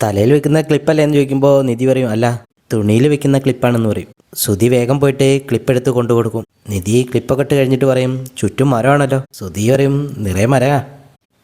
തലയിൽ വെക്കുന്ന ക്ലിപ്പല്ലേ എന്ന് ചോദിക്കുമ്പോൾ നിധി പറയും അല്ല തുണിയിൽ വെക്കുന്ന ക്ലിപ്പാണെന്ന് പറയും. സുധി വേഗം പോയിട്ട് ക്ലിപ്പ് എടുത്ത് കൊണ്ടു കൊടുക്കും. നിധി ക്ലിപ്പൊക്കെ ഇട്ട് കഴിഞ്ഞിട്ട് പറയും ചുറ്റും മരമാണല്ലോ. സുധി പറയും നിറയെ മരമാ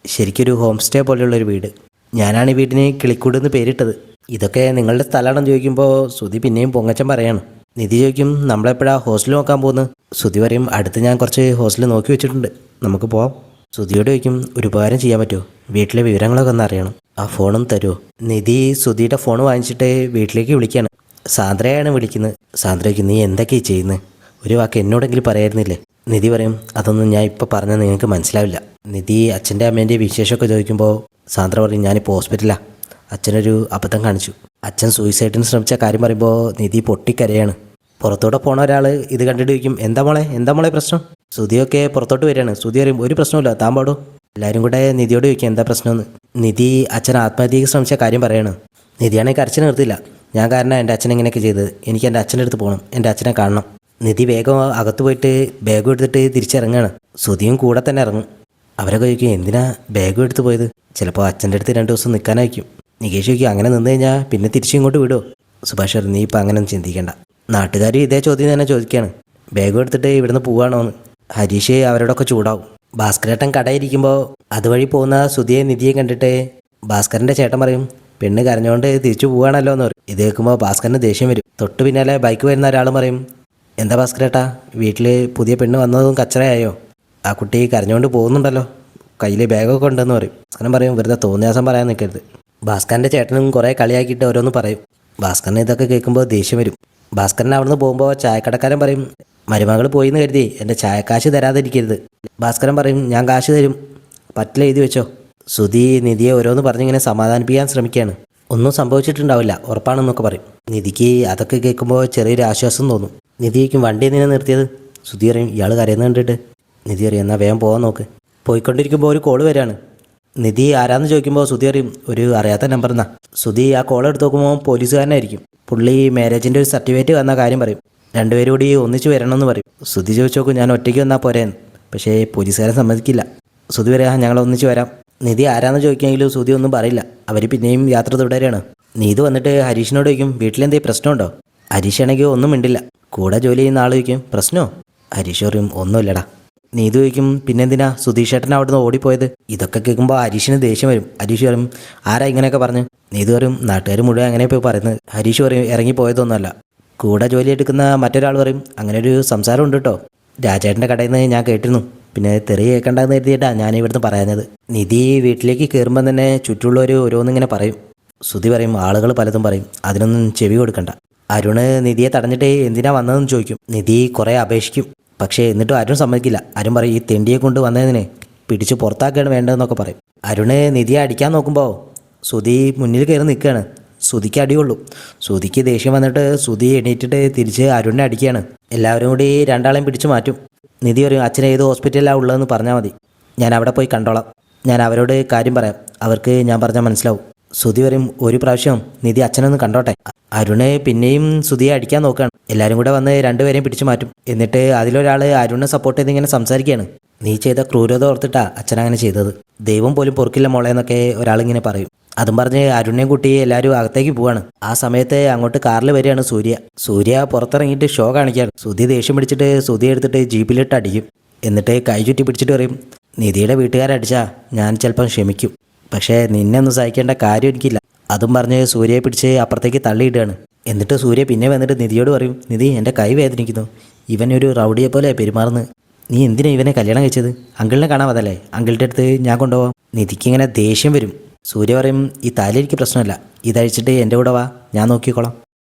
ശരിക്കൊരു ഹോം സ്റ്റേ പോലെയുള്ളൊരു വീട്. ഞാനാണ് ഈ വീടിന് കിളിക്കൂട് എന്ന് പേരിട്ടത്. ഇതൊക്കെ നിങ്ങളുടെ സ്ഥലമാണെന്ന് ചോദിക്കുമ്പോൾ സുധി പിന്നെയും പൊങ്ങച്ചം പറയാണ്. നിധി ചോദിക്കും നമ്മളെപ്പോഴാ ഹോസ്റ്റൽ നോക്കാൻ പോകുന്നത് സുധി പറയും അടുത്ത് ഞാൻ കുറച്ച് ഹോസ്റ്റൽ നോക്കി വെച്ചിട്ടുണ്ട്. നമുക്ക് പോവാം. സുധിയോട് ചോദിക്കും ഒരു ഉപകാരം ചെയ്യാൻ പറ്റുമോ? വീട്ടിലെ വിവരങ്ങളൊക്കെ ഒന്ന് അറിയണം. ആ ഫോണും തരുമോ നിധി സുധിയുടെ ഫോൺ വാങ്ങിച്ചിട്ട് വീട്ടിലേക്ക് വിളിക്കുകയാണ് സാന്ദ്രയാണ് വിളിക്കുന്നത് സാന്ദ്രയ്ക്ക് നീ എന്തൊക്കെയാണ് ചെയ്യുന്നത് ഒരു വാക്ക് എന്നോടെങ്കിലും പറയായിരുന്നില്ലേ? നിധി പറയും അതൊന്നും ഞാൻ ഇപ്പോൾ പറഞ്ഞാൽ നിങ്ങൾക്ക് മനസ്സിലാവില്ല. നിധി അച്ഛന്റെ അമ്മേന്റെ വിശേഷമൊക്കെ ചോദിക്കുമ്പോൾ സാന്ദ്ര പറയും ഞാനിപ്പോൾ ഹോസ്പിറ്റലാണ് അച്ഛനൊരു അബദ്ധം കാണിച്ചു. അച്ഛൻ സൂയിസൈഡിന് ശ്രമിച്ച കാര്യം പറയുമ്പോൾ നിധി പൊട്ടിക്കരയാണ്. പുറത്തോടെ പോണ ഒരാൾ ഇത് കണ്ടിട്ട് ചോദിക്കും എന്താ മോളെ? എന്താ മോളെ പ്രശ്നം? സുധിയൊക്കെ പുറത്തോട്ട് വരികയാണ്. സുധി പറയും ഒരു പ്രശ്നമില്ല താൻ പാടും. എല്ലാവരും കൂടെ നിധിയോട് ചോദിക്കും എന്താ പ്രശ്നമെന്ന്? നിധി അച്ഛൻ ആത്മഹത്യക്ക് ശ്രമിച്ച കാര്യം പറയാണ്. നിധിയാണെങ്കിൽ കരച്ചിൽ നിർത്തില്ല ഞാൻ കാരണം എന്റെ അച്ഛൻ ഇങ്ങനെയൊക്കെ ചെയ്തത്. എനിക്ക് എന്റെ അച്ഛന്റെ അടുത്ത് പോകണം. എന്റെ അച്ഛനെ കാണണം. നിധി വേഗം അകത്ത് പോയിട്ട് ബാഗ് എടുത്തിട്ട് തിരിച്ചിറങ്ങാണ്. സുധിയും കൂടെ തന്നെ ഇറങ്ങും. അവരൊക്കെ ചോദിക്കും എന്തിനാ ബാഗ് എടുത്ത് പോയത്? ചിലപ്പോൾ അച്ഛന്റെ അടുത്ത് രണ്ട് ദിവസം നിൽക്കാനായിരിക്കും. നികേഷ് ചോദിക്കും അങ്ങനെ നിന്ന് കഴിഞ്ഞാൽ പിന്നെ തിരിച്ചു ഇങ്ങോട്ട് വിടുമോ സുഭാഷ് നീ ഇപ്പം അങ്ങനെ ഒന്നും ചിന്തിക്കേണ്ട. നാട്ടുകാർ ഇതേ ചോദ്യം തന്നെ ചോദിക്കുകയാണ് ബാഗ് എടുത്തിട്ട് ഇവിടുന്ന് പോവാണോ എന്ന് ഹരീഷ് അവരോടൊക്കെ ചൂടാവും. ഭാസ്കരേട്ടൻ കടയിരിക്കുമ്പോൾ അതുവഴി പോകുന്ന സുധിയെ നിധിയെ കണ്ടിട്ട് ഭാസ്കരന്റെ ചേട്ടൻ പറയും പെണ്ണ് കരഞ്ഞുകൊണ്ട് തിരിച്ചു പോവാണല്ലോ എന്ന് പറയും. ഇത് കേൾക്കുമ്പോൾ ഭാസ്കരന് ദേഷ്യം വരും. തൊട്ട് പിന്നാലെ ബൈക്ക് വരുന്ന ഒരാൾ പറയും എന്താ ഭാസ്കരേട്ടാ വീട്ടിൽ പുതിയ പെണ്ണ് വന്നതും കച്ചറയായോ? ആ കുട്ടി കരഞ്ഞുകൊണ്ട് പോകുന്നുണ്ടല്ലോ കയ്യിൽ ബാഗൊക്കെ ഉണ്ടെന്ന് പറയും. ഭാസ്കരൻ പറയും വെറുതെ തോന്നിയാസം പറയാൻ നിൽക്കരുത് ഭാസ്കരന്റെ ചേട്ടനും കുറേ കളിയാക്കിയിട്ട് ഓരോന്ന് പറയും. ഭാസ്കരന് ഇതൊക്കെ കേൾക്കുമ്പോൾ ദേഷ്യം വരും. ഭാസ്കരൻ അവിടുന്ന് പോകുമ്പോൾ ചായക്കടക്കാരൻ പറയും മരുമകൾ പോയി എന്ന് കരുതി എന്റെ ചായക്കാശ് തരാതിരിക്കരുത്. ഭാസ്കരൻ പറയും ഞാൻ കാശ് തരും. പറ്റില്ല എഴുതി വെച്ചോ. സുധി നിധിയെ ഓരോന്ന് പറഞ്ഞിങ്ങനെ സമാധാനിപ്പിക്കാൻ ശ്രമിക്കുകയാണ്. ഒന്നും സംഭവിച്ചിട്ടുണ്ടാവില്ല ഉറപ്പാണെന്നൊക്കെ പറയും. നിധിക്ക് അതൊക്കെ കേൾക്കുമ്പോൾ ചെറിയൊരു ആശ്വാസം തോന്നും. നിധിക്കും വണ്ടി എന്തിനാ നിർത്തിയത്? സുധി പറയും ഇയാൾ കരയുന്ന കണ്ടിട്ട്. നിധി അറിയാം എന്നാൽ വേഗം പോകാൻ നോക്ക്. പോയിക്കൊണ്ടിരിക്കുമ്പോൾ ഒരു കോൾ വരികയാണ്. നിധി ആരാന്ന് ചോദിക്കുമ്പോൾ സുധി അറിയും ഒരു അറിയാത്ത നമ്പർ എന്നാ. സുധി ആ കോൾ എടുത്ത് നോക്കുമ്പോൾ പോലീസുകാരനായിരിക്കും. പുള്ളി മാരേജിന്റെ ഒരു സർട്ടിഫിക്കറ്റ് വന്ന കാര്യം പറയും. രണ്ടുപേരും കൂടി ഒന്നിച്ചു വരണമെന്ന് പറയും. സുധി ചോദിച്ചു നോക്കും ഞാൻ ഒറ്റയ്ക്ക് വന്നാൽ പോരേന്ന്. പക്ഷേ പോലീസുകാരെ സമ്മതിക്കില്ല. സുധി പറയാ ഞങ്ങൾ ഒന്നിച്ച് വരാം. നിധി ആരാന്ന് ചോദിക്കുമെങ്കിലും സുധി ഒന്നും പറയില്ല. അവർ പിന്നെയും യാത്ര തുടരുകയാണ് നീതു വന്നിട്ട് ഹരീഷിനോട് ചോദിക്കും വീട്ടിലെന്തേലും പ്രശ്നമുണ്ടോ? ഹരീഷ് ആണെങ്കിൽ ഒന്നും മിണ്ടില്ല. കൂടെ ജോലി ചെയ്യുന്ന ആൾ ചോദിക്കും പ്രശ്നമോ ഹരീഷ് പറയും ഒന്നുമില്ലടാ. നീതു ചോദിക്കും പിന്നെന്തിനാ സുധീഷ് ഏട്ടൻ അവിടുന്ന് ഓടിപ്പോയത്? ഇതൊക്കെ കേൾക്കുമ്പോൾ ഹരീഷിന് ദേഷ്യം വരും. ഹരീഷ് പറയും ആരാ ഇങ്ങനെയൊക്കെ പറഞ്ഞു? നീതു പറയും നാട്ടുകാർ മുഴുവൻ അങ്ങനെ പോയി പറയുന്നത്. ഹരീഷ് പറയും ഇറങ്ങി പോയതൊന്നുമല്ല കൂടെ ജോലി എടുക്കുന്ന മറ്റൊരാൾ പറയും അങ്ങനെ ഒരു സംസാരം ഉണ്ട് കേട്ടോ രാജേട്ടന്റെ കടയിൽ നിന്ന് ഞാൻ കേട്ടിരുന്നു. പിന്നെ തെറി കേൾക്കണ്ടെന്ന് കരുതിയിട്ടാണ് ഞാൻ ഇവിടുന്ന് പറയുന്നത് നിധി വീട്ടിലേക്ക് കയറുമ്പോൾ തന്നെ ചുറ്റുള്ളവർ ഓരോന്നിങ്ങനെ പറയും. സുധി പറയും ആളുകൾ പലതും പറയും. അതിനൊന്നും ചെവി കൊടുക്കണ്ട. അരുണ് നിധിയെ തടഞ്ഞിട്ട് എന്തിനാ വന്നതെന്ന് ചോദിക്കും. നിധി കുറേ അപേക്ഷിക്കും. പക്ഷേ എന്നിട്ടും അരുൺ സമ്മതിക്കില്ല. അരുൺ പറയും ഈ തെണ്ടിയെ കൊണ്ട് വന്നതിനെ പിടിച്ച് പുറത്താക്കുകയാണ് വേണ്ടതെന്നൊക്കെ പറയും. അരുണ് നിധിയെ അടിക്കാൻ നോക്കുമ്പോൾ സുധി മുന്നിൽ കയറി നിൽക്കുകയാണ് സുധിക്ക് അടിയുള്ളൂ. സുധിക്ക് ദേഷ്യം വന്നിട്ട് സുധി എണീറ്റിട്ട് തിരിച്ച് അരുണിനെ അടിക്കുകയാണ് എല്ലാവരും കൂടി രണ്ടാളെയും പിടിച്ചു മാറ്റും. നിധി പറയും അച്ഛനെ ഏത് ഹോസ്പിറ്റലിലാണ് ഉള്ളതെന്ന് പറഞ്ഞാൽ മതി. ഞാൻ അവിടെ പോയി കണ്ടോളാം. ഞാൻ അവരോട് കാര്യം പറയാം. അവർക്ക് ഞാൻ പറഞ്ഞാൽ മനസ്സിലാവും. സുധി പറയും ഒരു പ്രാവശ്യം നിധി അച്ഛനൊന്ന് കണ്ടോട്ടെ. അരുണ് പിന്നെയും സുധിയെ അടിക്കാൻ നോക്കുകയാണ് എല്ലാവരും കൂടെ വന്ന് രണ്ടുപേരെയും പിടിച്ചു മാറ്റും. എന്നിട്ട് അതിലൊരാൾ അരുണിനെ സപ്പോർട്ട് ചെയ്ത് ഇങ്ങനെ സംസാരിക്കുകയാണ്. നീ ചെയ്ത ക്രൂരത ഓർത്തിട്ടാ അച്ഛനങ്ങനെ ചെയ്തത്. ദൈവം പോലും പൊറുക്കില്ല മോളെ എന്നൊക്കെ ഒരാളിങ്ങനെ പറയും. അതും പറഞ്ഞ് അരുണിനെയും കുട്ടി എല്ലാവരും അകത്തേക്ക് പോവാണ്. ആ സമയത്ത് അങ്ങോട്ട് കാറിൽ വരികയാണ് സൂര്യ. സൂര്യ പുറത്തിറങ്ങിയിട്ട് ഷോ കാണിക്കുകയാണ്. സുധി ദേഷ്യം പിടിച്ചിട്ട് സുധി എടുത്തിട്ട് ജീപ്പിലിട്ട് അടിക്കും. എന്നിട്ട് കൈ ചുറ്റി പിടിച്ചിട്ട് പറയും നിധിയുടെ വീട്ടുകാരടിച്ചാ ഞാൻ ചിലപ്പം ക്ഷമിക്കും. പക്ഷേ നിന്നെ ഒന്നും സഹിക്കേണ്ട കാര്യം എനിക്കില്ല. അതും പറഞ്ഞ് സൂര്യയെ പിടിച്ച് അപ്പുറത്തേക്ക് തള്ളിയിടുകയാണ്. എന്നിട്ട് സൂര്യ പിന്നെ വന്നിട്ട് നിധിയോട് പറയും നിധി എന്റെ കൈ വേദനിക്കുന്നു. ഇവനൊരു റൗഡിയെ പോലെ പെരുമാറുന്നു. നീ എന്തിനാ ഇവനെ കല്യാണം കഴിച്ചത്? അങ്കിളിനെ കാണാൻ അതല്ലേ അങ്കിളിന്റെ അടുത്ത് ഞാൻ കൊണ്ടുപോകാം നിധിക്ക് ഇങ്ങനെ ദേഷ്യം വരും. സൂര്യ പറയും ഈ താലിയിലേക്ക് പ്രശ്നമല്ല. ഇതഴിച്ചിട്ട് എന്റെ കൂടെ വാ. ഞാൻ നോക്കിക്കോളാം.